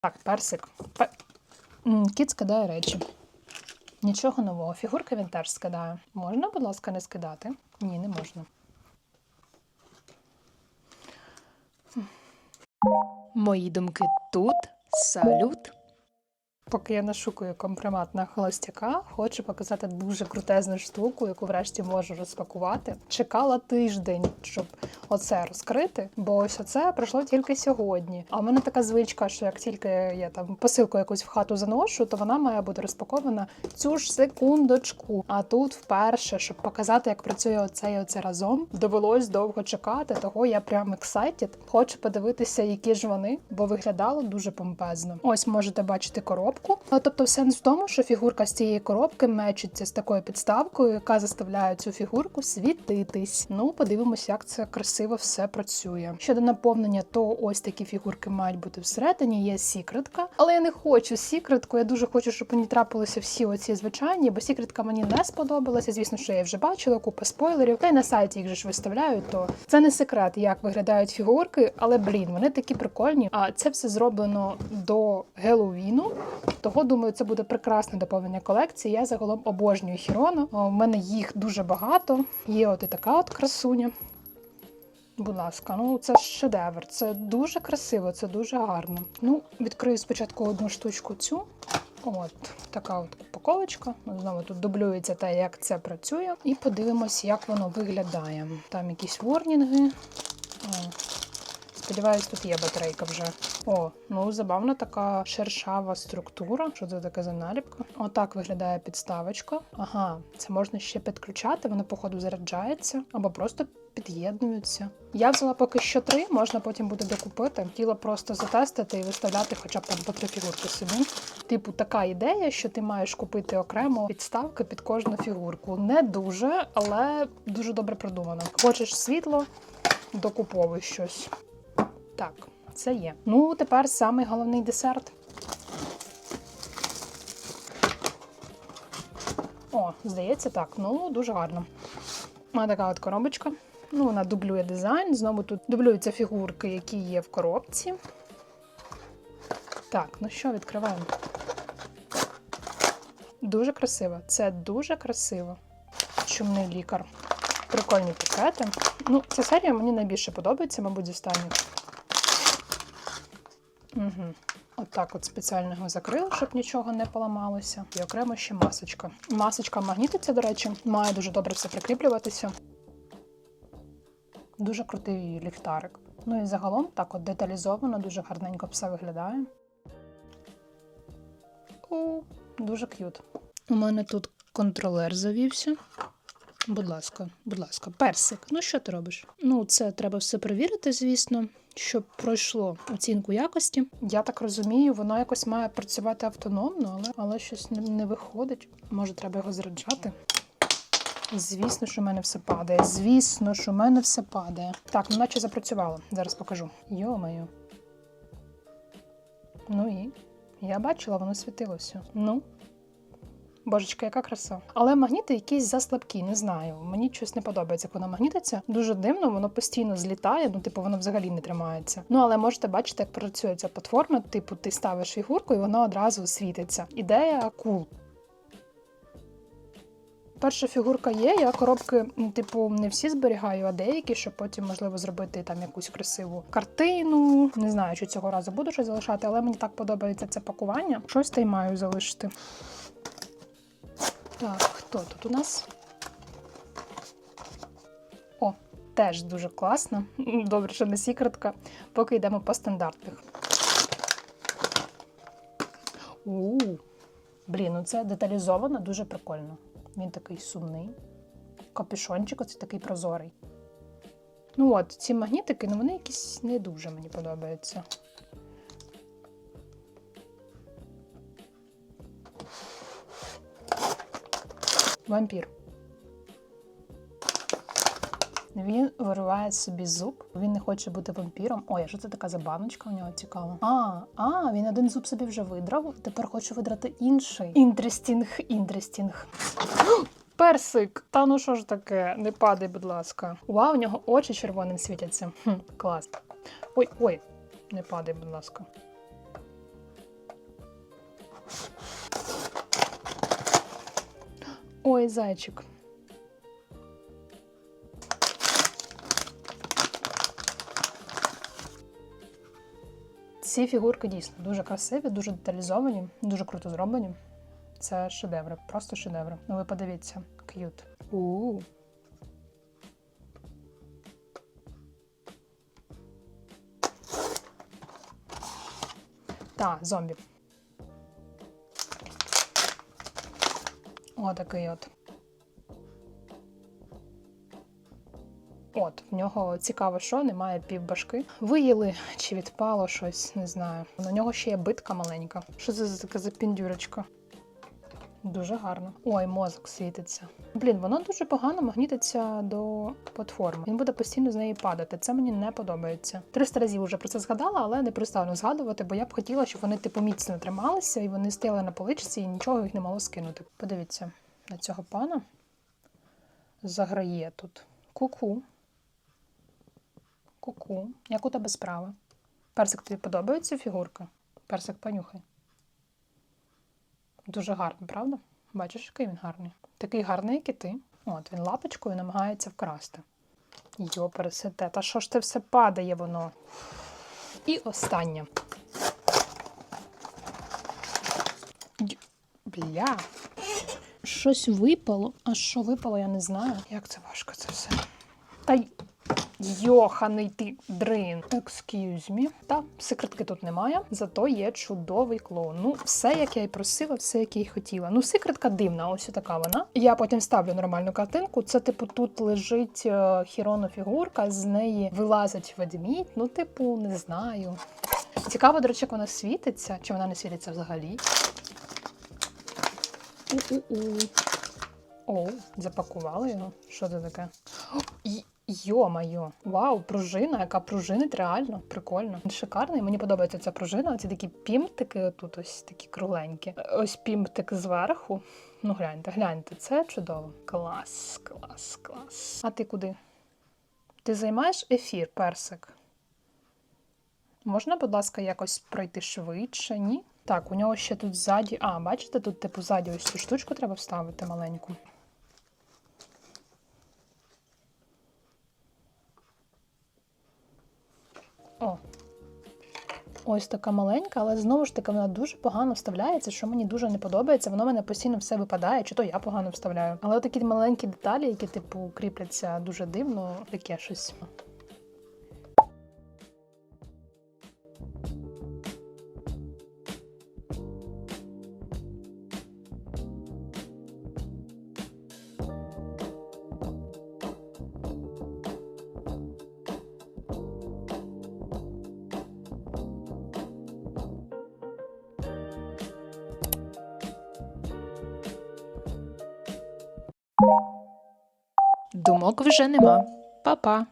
Так, персик. Пе... Кіт скидає речі. Нічого нового. Фігурки він теж скидає. Можна, будь ласка, не скидати? Ні, не можна. Мої думки тут. Салют. Поки я нашукую компромат на холостяка, хочу показати дуже крутезну штуку, яку врешті можу розпакувати. Чекала тиждень, щоб оце розкрити, бо ось оце пройшло тільки сьогодні. А в мене така звичка, що як тільки я там посилку якусь в хату заношу, то вона має бути розпакована цю ж секундочку. А тут вперше, щоб показати, як працює оце і оце разом, довелось довго чекати. Того я прям excited. Хочу подивитися, які ж вони, бо виглядало дуже помпезно. Ось можете бачити коробку. Ну, Тобто, сенс в тому, що фігурка з цієї коробки мечиться з такою підставкою, яка заставляє цю фігурку світитись. Ну, подивимося, як це красиво все працює. Щодо наповнення, то ось такі фігурки мають бути всередині. Є сікретка, але я не хочу сікретку. Я дуже хочу, щоб мені трапилися всі оці звичайні, бо сікретка мені не сподобалася. Звісно, що я вже бачила купа спойлерів. Та й на сайті їх же ж виставляють. То це не секрет, як виглядають фігурки, але блін, вони такі прикольні. А це все зроблено до Геловіну. Того думаю, це буде прекрасне доповнення колекції. Я загалом обожнюю Хірону. У мене їх дуже багато. Є от і така от красуня. Будь ласка, ну це шедевр. Це дуже красиво, це дуже гарно. Ну, відкрию спочатку одну штучку цю. От така от упаковочка. Знову тут дублюється те, як це працює. І подивимось, як воно виглядає. Там якісь ворнінги. Сподіваюсь, тут є батарейка вже. О, ну забавна така шершава структура. Що це таке за наліпка? Отак виглядає підставочка. Ага, це можна ще підключати, воно, походу, заряджається або просто під'єднуються. Я взяла поки що три, можна потім буде докупити. Хотіла просто затестити і виставляти хоча б там по три фігурки собі. Типу, така ідея, що ти маєш купити окремо підставки під кожну фігурку. Не дуже, але дуже добре продумано. Хочеш світло, докуповуй щось. Так, це є. Ну, тепер самий головний десерт. О, здається, так. Ну, дуже гарно. Ось така от коробочка. Ну, вона дублює дизайн. Знову тут дублюються фігурки, які є в коробці. Так, ну що, відкриваємо. Дуже красиво. Це дуже красиво. Чумний лікар. Прикольні пакети. Ну, ця серія мені найбільше подобається, мабуть, з останніх. Угу. Отак от спеціально його закрила, щоб нічого не поламалося. І окремо ще масочка. Масочка магнітиться, до речі, має дуже добре все прикріплюватися. Дуже крутий ліхтарик. Ну і загалом так от деталізовано, дуже гарненько все виглядає. О, дуже к'ют. У мене тут контролер завівся. Будь ласка, будь ласка, персик. Ну що ти робиш? Ну, це треба все перевірити, звісно, щоб пройшло оцінку якості. Я так розумію, воно якось має працювати автономно, але, але щось не, не виходить. Може, треба його заряджати. Звісно, що в мене все падає. Звісно, що в мене все падає. Так, ну наче запрацювало. Зараз покажу. Йо-моє. Ну і я бачила, воно світилося. Ну. Божечка, яка краса. Але магніти якісь заслабкі, не знаю. Мені щось не подобається, як магнітиться. Дуже дивно, воно постійно злітає, ну, типу, воно взагалі не тримається. Ну, але можете бачити, як працює ця платформа. Типу, ти ставиш фігурку і воно одразу світиться. Ідея кул. Перша фігурка є, я коробки, ну, типу, не всі зберігаю, а деякі, щоб потім, можливо, зробити там якусь красиву картину. Не знаю, чи цього разу буду щось залишати, але мені так подобається це пакування. Щось та й маю залишити. Так, хто тут у нас? О, теж дуже класно. Добре, що не сікретка. Поки йдемо по стандартних. У, блін, ну це деталізовано, дуже прикольно. Він такий сумний. Капюшончик, оце такий прозорий. Ну от, ці магнітики, ну вони якісь не дуже мені подобаються. Вампір. Він вириває собі зуб, він не хоче бути вампіром. Ой, а що це така за баночка у нього цікава? А, а, він один зуб собі вже видрав, тепер хоче видрати інший. Інтрестінг, інтрестінг. Персик! Та ну що ж таке? Не падай, будь ласка. Вау, у нього очі червоним світяться. Хм, Клас. Ой, ой, не падай, будь ласка. Ой, зайчик. Ці фігурки дійсно дуже красиві, дуже деталізовані, дуже круто зроблені. Це шедеври, просто шедеври. Ну ви подивіться, к'ют. У. Та, зомбі. Отакий от. От, в нього цікаво, що немає півбашки. Виїли чи відпало щось, не знаю. На нього ще є битка маленька. Що це за така запіндюрочка? Дуже гарно. Ой, мозок світиться. Блін, воно дуже погано магнітиться до платформи. Він буде постійно з неї падати. Це мені не подобається. 300 разів вже про це згадала, але не перестану згадувати, бо я б хотіла, щоб вони типу міцно трималися і вони стояли на поличці і нічого їх не мало скинути. Подивіться на цього пана. Заграє тут. Ку-ку. Ку-ку. Як у тебе справа? Персик, тобі подобається фігурка? Персик, понюхай. Дуже гарно, правда? Бачиш, який він гарний. Такий гарний, як і ти. От, він лапочкою намагається вкрасти. Йо, пересете, та що ж це все падає воно? І останнє. Бля. Щось випало. А що випало, я не знаю. Як це важко це все. Та й Йоханий ти дрин. Excuse me. Та секретки тут немає, зато є чудовий клоун. Ну, все, як я й просила, все, як я й хотіла. Ну, секретка дивна, ось така вона. Я потім ставлю нормальну картинку. Це, типу, тут лежить е, хіроно фігурка, з неї вилазить ведмідь. Ну, типу, не знаю. Цікаво, до речі, як вона світиться, чи вона не світиться взагалі. У-у-у. О, запакували його. Що це таке? Йо-майо, вау, пружина, яка пружинить реально прикольно. Шикарний. Мені подобається ця пружина. Ці такі пімптики тут ось такі кругленькі. Ось пімптик зверху. Ну гляньте, гляньте, це чудово. Клас, клас, клас. А ти куди? Ти займаєш ефір, персик? Можна, будь ласка, якось пройти швидше, ні? Так, у нього ще тут ззаді. А, бачите, тут, типу, ззаді ось цю штучку треба вставити маленьку. Ось така маленька, але знову ж таки вона дуже погано вставляється, що мені дуже не подобається. Воно мене постійно все випадає, чи то я погано вставляю. Але такі маленькі деталі, які, типу, кріпляться дуже дивно, таке щось. Думок вже нема. Па-па.